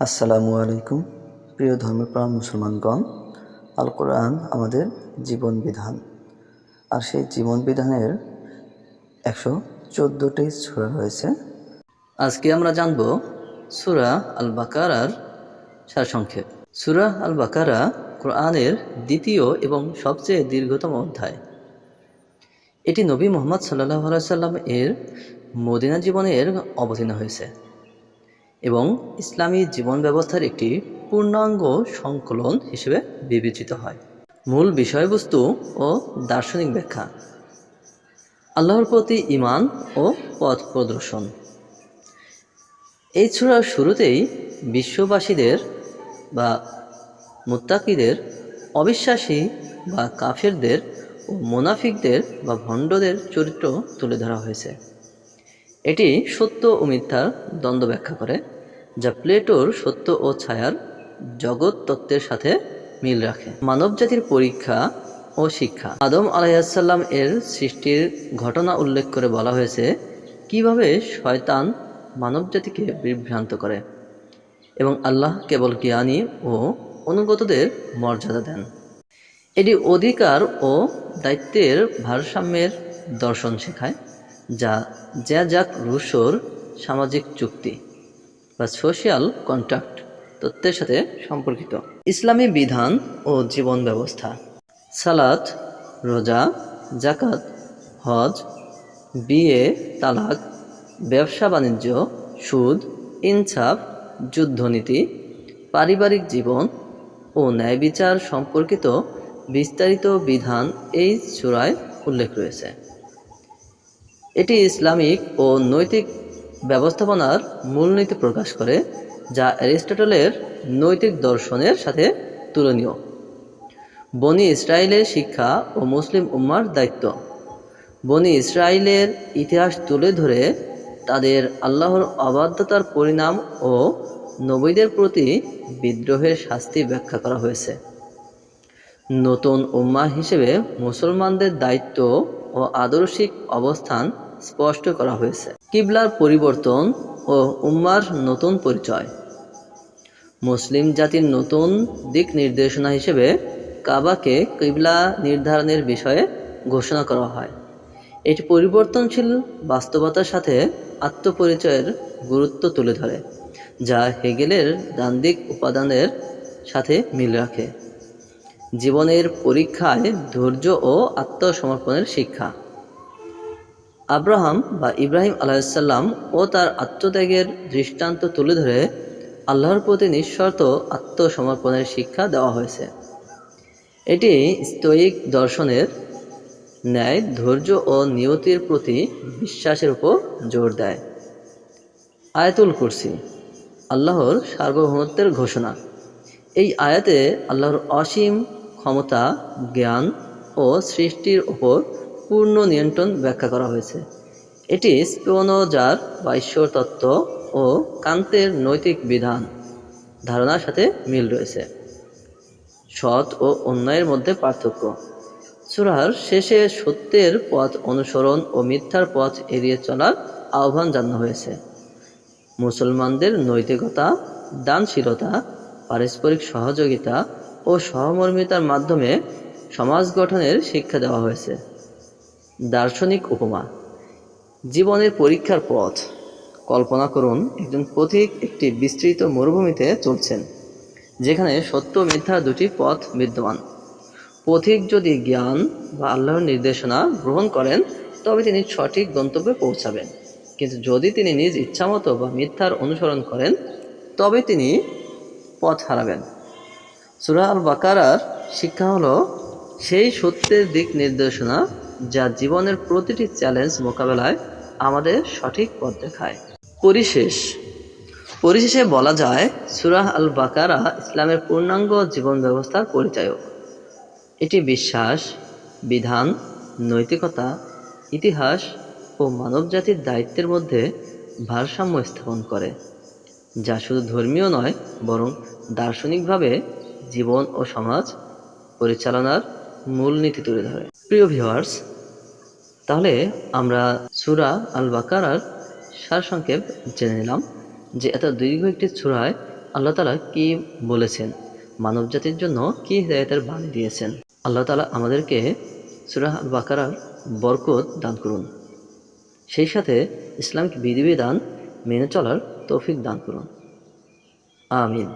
আসসালামু আলাইকুম, প্রিয় ধর্মপ্রাণ মুসলমানগণ। আল কোরআন আমাদের জীবন বিধান আর সেই জীবন বিধানের একশো চোদ্দোটি সূরা রয়েছে। আজকে আমরা জানব সুরা আল বাকারার সারসংক্ষেপ সুরা আল বাকারা কোরআনের দ্বিতীয় এবং সবচেয়ে দীর্ঘতম অধ্যায়। এটি নবী মোহাম্মদ সাল্লাহ সাল্লাম এর মদিনা জীবনের অবতীর্ণ হয়েছে। এবং ইসলামী জীবন ব্যবস্থার একটি পূর্ণাঙ্গ সংকলন হিসেবে বিবেচিত হয়। মূল বিষয়বস্তু ও দার্শনিক ব্যাখ্যা। আল্লাহর প্রতি ইমান ও পথ প্রদর্শন। এই ছোড়ার শুরুতেই বিশ্ববাসীদের বা মুত্তাকিদের, অবিশ্বাসী বা কাফেরদের ও মোনাফিকদের বা ভণ্ডদের চরিত্র তুলে ধরা হয়েছে। এটি সত্য ও মিথ্যার দ্বন্দ্ব ব্যাখ্যা করে, যা প্লেটোর সত্য ও ছায়ার জগৎ তত্ত্বের সাথে মিল রাখে। মানবজাতির পরীক্ষা ও শিক্ষা। আদম আলাইসাল্লাম এর সৃষ্টির ঘটনা উল্লেখ করে বলা হয়েছে, কীভাবে শয়তান মানবজাতিকে বিভ্রান্ত করে এবং আল্লাহ কেবল জ্ঞানী ও অনুগতদের মর্যাদা দেন। এটি অধিকার ও দায়িত্বের ভারসাম্যের দর্শন শেখায়। যা যাক রুশোর সামাজিক চুক্তি বা সোশিয়াল কন্ট্রাক্ট, তত্ত্বের সাথে সম্পর্কিত। ইসলামী বিধান ও জীবন ব্যবস্থা। সালাত, রোজা জাকাত হজ, বিয়ে, তালাক, ব্যবসা বাণিজ্য, সুদ, ইনসাফ, যুদ্ধনীতি, পারিবারিক জীবন ও ন্যায় বিচার সম্পর্কিত বিস্তারিত বিধান এই চূড়ায় উল্লেখ রয়েছে। এটি ইসলামিক ও নৈতিক ব্যবস্থাপনার মূলনীতি প্রকাশ করে, যা অ্যারিস্টটলের নৈতিক দর্শনের সাথে তুলনীয়। বনি ইসরায়েলের শিক্ষা ও মুসলিম উম্মার দায়িত্ব। বনি ইসরায়েলের ইতিহাস তুলে ধরে তাদের আল্লাহর অবাধ্যতার পরিণাম ও নবীদের প্রতি বিদ্রোহের শাস্তি ব্যাখ্যা করা হয়েছে। নতুন উম্মা হিসেবে মুসলমানদের দায়িত্ব ও আদর্শিক অবস্থান স্পষ্ট করা হয়েছে। কিবলার পরিবর্তন ও উম্মার নতুন পরিচয়। মুসলিম জাতির নতুন দিক নির্দেশনা হিসেবে কাবাকে কিবলা নির্ধারণের বিষয়ে ঘোষণা করা হয়। এটি পরিবর্তনশীল বাস্তবতার সাথে আত্মপরিচয়ের গুরুত্ব তুলে ধরে, যা হেগেলের দান্দিক উপাদানের সাথে মিল রাখে। জীবনের পরীক্ষায় ধৈর্য ও আত্মসমর্পণের শিক্ষা। আব্রাহাম বা ইব্রাহিম আলাইসাল্লাম ও তার আত্মত্যাগের দৃষ্টান্ত তুলে ধরে আল্লাহর প্রতি নিঃশর্ত আত্মসমর্পণের শিক্ষা দেওয়া হয়েছে। এটি স্তৈক দর্শনের ন্যায়, ধৈর্য ও নিয়তির প্রতি বিশ্বাসের উপর জোর দেয়। আয়াতুল কুরসি, আল্লাহর সার্বভৌমত্বের ঘোষণা। এই আয়াতে আল্লাহর অসীম ক্ষমতা, জ্ঞান ও সৃষ্টির ওপর পূর্ণ নিয়ন্ত্রণ ব্যাখ্যা করা হয়েছে। এটি স্পোনোজার বা ঈশ্বর তত্ত্ব ও কান্তের নৈতিক বিধান ধারণার সাথে মিল রয়েছে। সৎ ও অন্যায়ের মধ্যে পার্থক্য। সুরার শেষে সত্যের পথ অনুসরণ ও মিথ্যার পথ এড়িয়ে চলার আহ্বান জানানো হয়েছে। মুসলমানদের নৈতিকতা, দানশীলতা, পারস্পরিক সহযোগিতা ও সহমর্মিতার মাধ্যমে সমাজ গঠনের শিক্ষা দেওয়া হয়েছে। দার্শনিক উপমা। জীবনের পরীক্ষার পথ। কল্পনা করুন, একজন পথিক একটি বিস্তৃত মরুভূমিতে চলছেন, যেখানে সত্য মিথ্যা দুটি পথ বিদ্যমান। পথিক যদি জ্ঞান বা আল্লাহর নির্দেশনা গ্রহণ করেন, তবে তিনি সঠিক গন্তব্যে পৌঁছাবেন। কিন্তু যদি তিনি নিজ ইচ্ছামতো বা মিথ্যার অনুসরণ করেন, তবে তিনি পথ হারাবেন। সুরা আল বাকারার শিক্ষা হলো, সেই সত্যের দিক নির্দেশনা যা জীবনের প্রতিটি চ্যালেঞ্জ মোকাবেলায় আমাদের সঠিক পথ দেখায়। পরিশেষ। পরিশেষে বলা যায়, সুরাহ আল বাকারা ইসলামের পূর্ণাঙ্গ জীবন ব্যবস্থার পরিচায়ক। এটি বিশ্বাস, বিধান, নৈতিকতা, ইতিহাস ও মানবজাতির দায়িত্বের মধ্যে ভারসাম্য স্থাপন করে, যা শুধু ধর্মীয় নয়, বরং দার্শনিকভাবে জীবন ও সমাজ পরিচালনার মূলনীতি তুলে ধরে। প্রিয় ভিউয়ার্স, তাহলে আমরা সুরা আল বাকারার সারসংক্ষেপ জেনে নিলাম যে এত দীর্ঘ একটি সুরায় আল্লাহ তালা কি বলেছেন মানব জাতির জন্য কি হৃদায়তের বাণী দিয়েছেন। আল্লাহ তালা আমাদেরকে সুরাহ আল বাকারার বরকত দান করুন, সেই সাথে ইসলামকে বিধিবিধান মেনে চলার তৌফিক দান করুন। আমিন।